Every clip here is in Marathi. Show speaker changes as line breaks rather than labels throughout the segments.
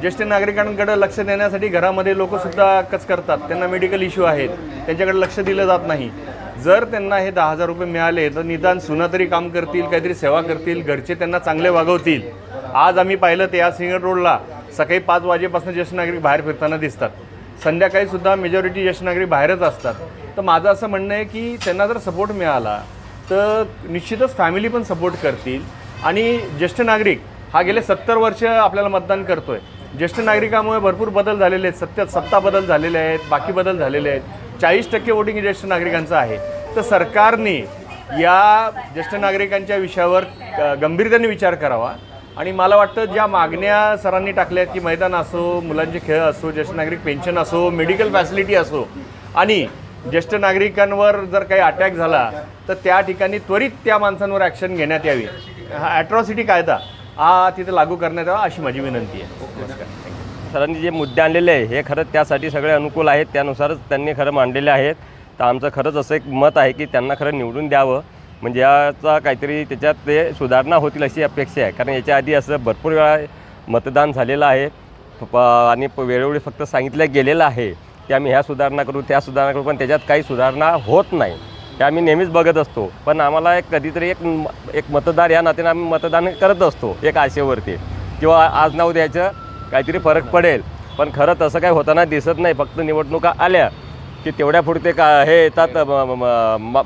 ज्येष्ठ नागरिकांकडे लक्ष देण्यासाठी घरामध्ये लोक सुद्धा कच करतात. त्यांना मेडिकल इश्यू आहेत. त्यांच्याकडे लक्ष दिलं जात नाही. जर त्यांना हे दहा हजार रुपये मिळाले तर निदान सुना तरी काम करतील काहीतरी सेवा करतील घरचे त्यांना चांगले वागवतील. आज आम्ही पाहिलं ते या सिंगर रोडला सकाळी पाच वाजेपासून ज्येष्ठ नागरिक बाहेर फिरताना दिसतात. संध्याकाळी सुद्धा मेजॉरिटी ज्येष्ठ नागरिक बाहेरच असतात. तर माझं असं म्हणणं आहे की त्यांना जर सपोर्ट मिळाला तर निश्चितच फॅमिली पण सपोर्ट करतील. आणि ज्येष्ठ नागरिक हा गेले सत्तर वर्ष आपल्याला मतदान करतो आहे ज्येष्ठ नागरिकामुळे भरपूर बदल झालेले आहेत. सत्य सत्ता बदल झालेले आहेत बाकी बदल झालेले आहेत. चाळीस टक्के वोटिंग ज्येष्ठ नागरिकांचं आहे. तर सरकारने या ज्येष्ठ नागरिकांच्या विषयावर गंभीरतेने विचार करावा. आणि मला वाटतं ज्या मागण्या सरांनी टाकल्या आहेत की मैदान असो मुलांचे खेळ असो ज्येष्ठ नागरिक पेन्शन असो मेडिकल फॅसिलिटी असो आणि ज्येष्ठ नागरिकांवर जर काही अटॅक झाला तर त्या ठिकाणी त्वरित त्या माणसांवर ॲक्शन घेण्यात यावी. हा ॲट्रॉसिटी कायदा हा तिथे लागू करण्यात यावा अशी माझी विनंती आहे. नमस्कार.
सरांनी जे मुद्दे आणलेले आहे हे खरंच त्यासाठी सगळे अनुकूल आहेत त्यानुसारच त्यांनी खरं मांडलेले आहेत. तर आमचं खरंच असं एक मत आहे की त्यांना खरं निवडून द्यावं. म्हणजे याचा काहीतरी त्याच्यात ते सुधारणा होतील अशी अपेक्षा आहे. कारण याच्या आधी असं भरपूर वेळा मतदान झालेलं आहे. प- आणि वेळोवेळी फक्त सांगितलं गेलेलं आहे की आम्ही ह्या सुधारणा करू त्या सुधारणा करू पण त्याच्यात काही सुधारणा होत नाही. हे आम्ही नेहमीच बघत असतो. पण आम्हाला एक कधीतरी एक एक मतदार या नात्याने आम्ही मतदान करत असतो एक आशेवरती. किंवा आज नाव द्यायचं काहीतरी फरक पडेल. पण खरं तसं काही होताना दिसत नाही फक्त निवडणुका आल्या की तेवढ्या पुढे का हे येतात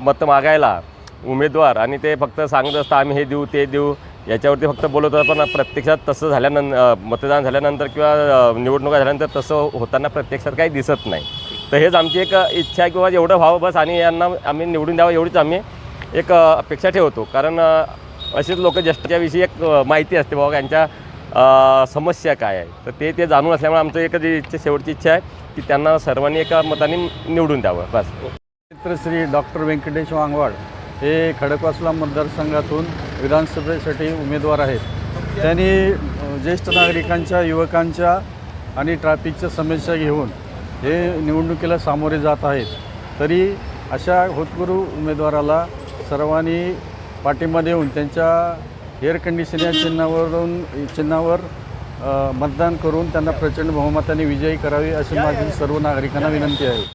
मत मागायला उमेदवार. आणि ते फक्त सांगत असतं आम्ही हे देऊ ते देऊ. याच्यावरती फक्त बोलत होतं पण प्रत्यक्षात तसं झाल्यानंतर मतदान झाल्यानंतर किंवा निवडणुका झाल्यानंतर तसं होताना प्रत्यक्षात काही दिसत नाही. तर हेच आमची एक इच्छा आहे किंवा एवढं व्हावं बस आणि यांना आम्ही निवडून द्यावं एवढीच आम्ही एक अपेक्षा ठेवतो. कारण असेच लोक ज्येष्ठाच्याविषयी एक माहिती असते बाबा यांच्या समस्या काय आहे. तर ते ते जाणून असल्यामुळे आमचं एकच इच्छा शेवटची इच्छा आहे की त्यांना सर्वांनी एका मताने निवडून द्यावं. बस.
मित्रश्री डॉक्टर व्यंकटेश वांगवाड हे खडकवासला मतदारसंघातून विधानसभेसाठी उमेदवार आहेत. त्यांनी ज्येष्ठ नागरिकांच्या युवकांच्या आणि ट्रॅफिकच्या समस्या घेऊन हे निवडणुकीला सामोरे जात आहेत. तरी अशा होतकरू उमेदवाराला सर्वांनी पाठिंबा देऊन त्यांच्या एअर कंडिशन या चिन्हावरून चिन्हावर मतदान करून त्यांना प्रचंड बहुमताने विजयी करावे अशी माझी सर्व नागरिकांना विनंती आहे.